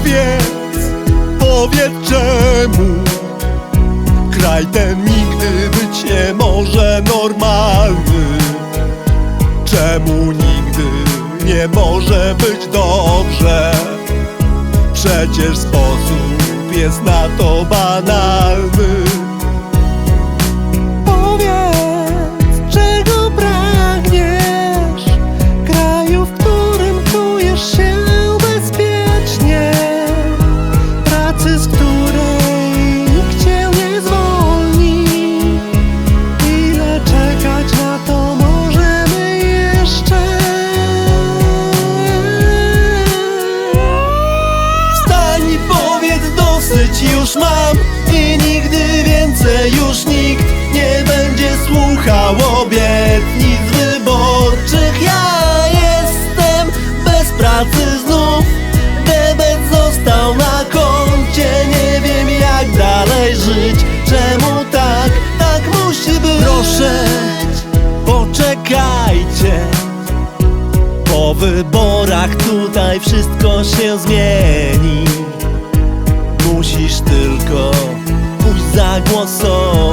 Powiedz, powiedz czemu. Kraj ten nigdy być nie może normalny. Czemu nigdy nie może być dobrze? Przecież sposób jest na to banalny dosyć już mam I nigdy więcej już nikt nie będzie słuchał obietnic wyborczych. Ja jestem bez pracy znów. Debet został na koncie. Nie wiem jak dalej żyć. Czemu tak, tak musi być? Proszę, poczekajcie. Po wyborach tutaj wszystko się zmieni Musisz tylko pójść zagłosować